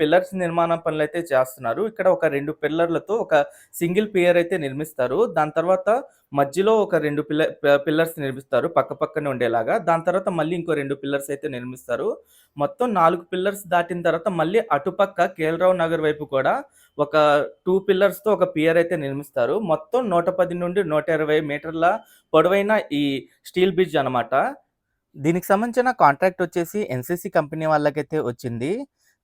Pillars నిర్మాణ అయితే చేస్తున్నారు. ఇక్కడ ఒక రెండు పిల్లర్‌లతో ఒక సింగిల్ పియర్ అయితే నిర్మిస్తారు. దాని తర్వాత మధ్యలో ఒక రెండు పిల్ల పిల్లర్స్ నిర్మిస్తారు పక్క పక్కనే ఉండేలాగా. దాని తర్వాత మళ్ళీ ఇంకో రెండు పిల్లర్స్ అయితే నిర్మిస్తారు. మొత్తం నాలుగు పిల్లర్స్ దాటిన తర్వాత మళ్ళీ అటుపక్క కేఎల్‌రావు నగర్ వైపు కూడా ఒక టూ పిల్లర్స్‌తో ఒక పియర్ అయితే నిర్మిస్తారు. మొత్తం 110-120 మీటర్ల పొడవైన ఈ స్టీల్ బ్రిడ్జ్ అనమాట. దీనికి సంబంధించిన కాంట్రాక్ట్ వచ్చేసి ఎన్‌సీసీ కంపెనీ వాళ్ళకైతే వచ్చింది.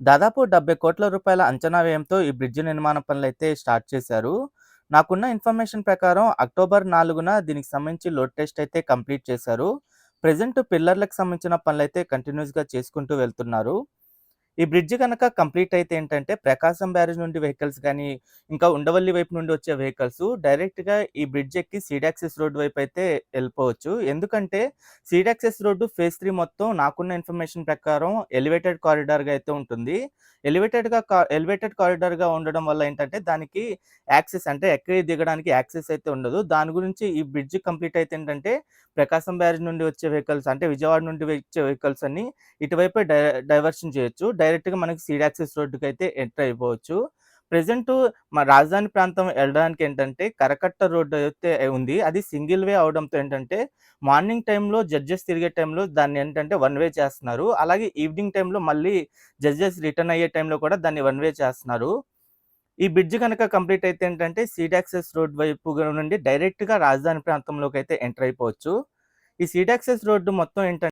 దాదాపు 70,00,00,000 రూపాయల అంచనా వ్యయంతో ఈ బ్రిడ్జ్ నిర్మాణ పనులైతే స్టార్ట్ చేశారు. నాకున్న ఇన్ఫర్మేషన్ ప్రకారం అక్టోబర్ నాలుగున దీనికి సంబంధించి లోడ్ టెస్ట్ అయితే కంప్లీట్ చేశారు. ప్రెజెంట్ పిల్లర్‌లకు సంబంధించిన పనులైతే కంటిన్యూస్గా చేసుకుంటూ వెళ్తున్నారు. ఈ బ్రిడ్జ్ గనక కంప్లీట్ అయితే ఏంటంటే ప్రకాశం బ్యారేజ్ నుండి వెహికల్స్ కానీ ఇంకా ఉండవల్లి వైపు నుండి వచ్చే వెహికల్స్ డైరెక్ట్‌గా ఈ బ్రిడ్జ్ ఎక్కి సీడాక్సెస్ రోడ్ వైపు అయితే వెళ్ళిపోవచ్చు ఎందుకంటే సీడాక్సెస్ రోడ్డు ఫేజ్ త్రీ మొత్తం నాకున్న ఇన్ఫర్మేషన్ ప్రకారం ఎలివేటెడ్ కారిడార్‌గా అయితే ఉంటుంది. ఎలివేటెడ్‌గా ఎలివేటెడ్ కారిడార్‌గా ఉండడం వల్ల ఏంటంటే దానికి యాక్సెస్ అంటే ఎక్కడి దిగడానికి యాక్సెస్ అయితే ఉండదు. దాని గురించి ఈ బ్రిడ్జ్ కంప్లీట్ అయితే ఏంటంటే ప్రకాశం బ్యారేజ్ నుండి వచ్చే వెహికల్స్ అంటే విజయవాడ నుండి వచ్చే వెహికల్స్ అన్ని ఇటువైపే డైవర్షన్ చేయొచ్చు. డైరెక్ట్‌గా మనకి సీడ్ యాక్సెస్ అయితే ఎంటర్ అయిపోవచ్చు. ప్రజెంట్ మా రాజధాని ప్రాంతం వెళ్ళడానికి ఏంటంటే కరకట్ట రోడ్ అయితే ఉంది. అది సింగిల్ వే అవడంతో ఏంటంటే మార్నింగ్ టైంలో జడ్జెస్ తిరిగే టైంలో దాన్ని ఏంటంటే వన్ వే చేస్తున్నారు. అలాగే ఈవినింగ్ టైంలో మళ్ళీ జడ్జెస్ రిటర్న్ అయ్యే టైంలో కూడా దాన్ని వన్ వే చేస్తున్నారు. ఈ బ్రిడ్జ్ కనుక కంప్లీట్ అయితే ఏంటంటే సీడ్ యాక్సెస్ రోడ్ వైపు నుండి డైరెక్ట్‌గా రాజధాని ప్రాంతంలోకైతే ఎంటర్ అయిపోవచ్చు. ఈ సీడ్ యాక్సెస్ రోడ్డు మొత్తం ఏంటంటే